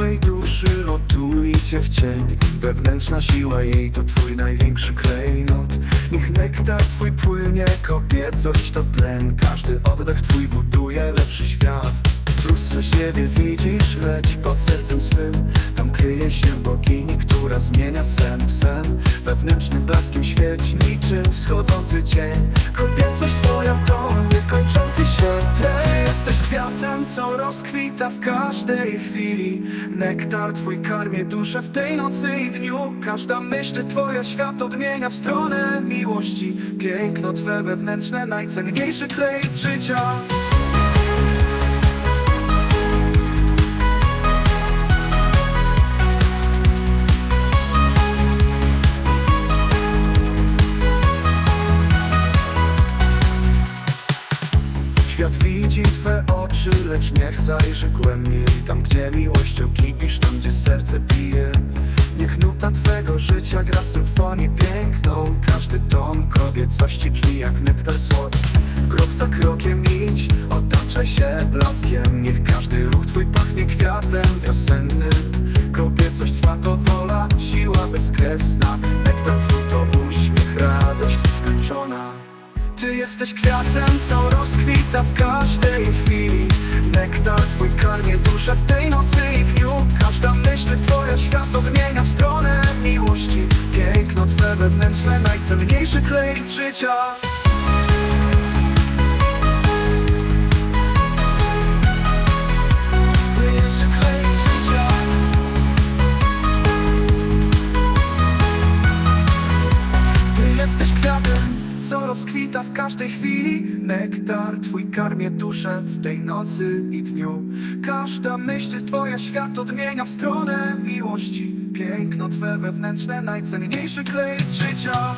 Twej duszy lotuje cię w cień. Wewnętrzna siła jej to twój największy klejnot. Niech nektar twój płynie, kobiecość to tlen. Każdy oddech twój buduje lepszy świat. W trosce siebie widzisz, leć pod sercem swym. Tam kryje się bogini, która zmienia sen w sen. Wewnętrznym blaskiem świeci niczym wschodzący dzień Kobiecość twoja co rozkwita w każdej chwili. Nektar twój karmie duszę w tej nocy i dniu. Każda myśl twoja świat odmienia w stronę miłości. Piękno twe wewnętrzne, najcenniejszy klej z życia Widzi twe oczy, lecz niech zajrzy głębiej. Tam gdzie miłością kipisz, tam gdzie serce bije Niech nuta twego życia gra symfonię piękną. Każdy ton kobiecości brzmi jak nektar słodki Krok za krokiem idź, otaczaj się blaskiem. Niech każdy ruch twój pachnie kwiatem wiosennym. Kobiecość twa to wola, siła bezkresna. Nektar twój to uśmiech, radość skończona ty jesteś kwiatem, co rozkwita w każdej chwili. Nektar twój karmie duszę w tej nocy i dniu. Każda myśl twoja świat odmienia w stronę miłości. Piękno twe wewnętrzne, najcenniejszy klej z życia rozkwita w każdej chwili. Nektar twój karmie duszę w tej nocy i dniu. Każda myśl twoja świat odmienia w stronę miłości. Piękno twe wewnętrzne, najcenniejszy klej z życia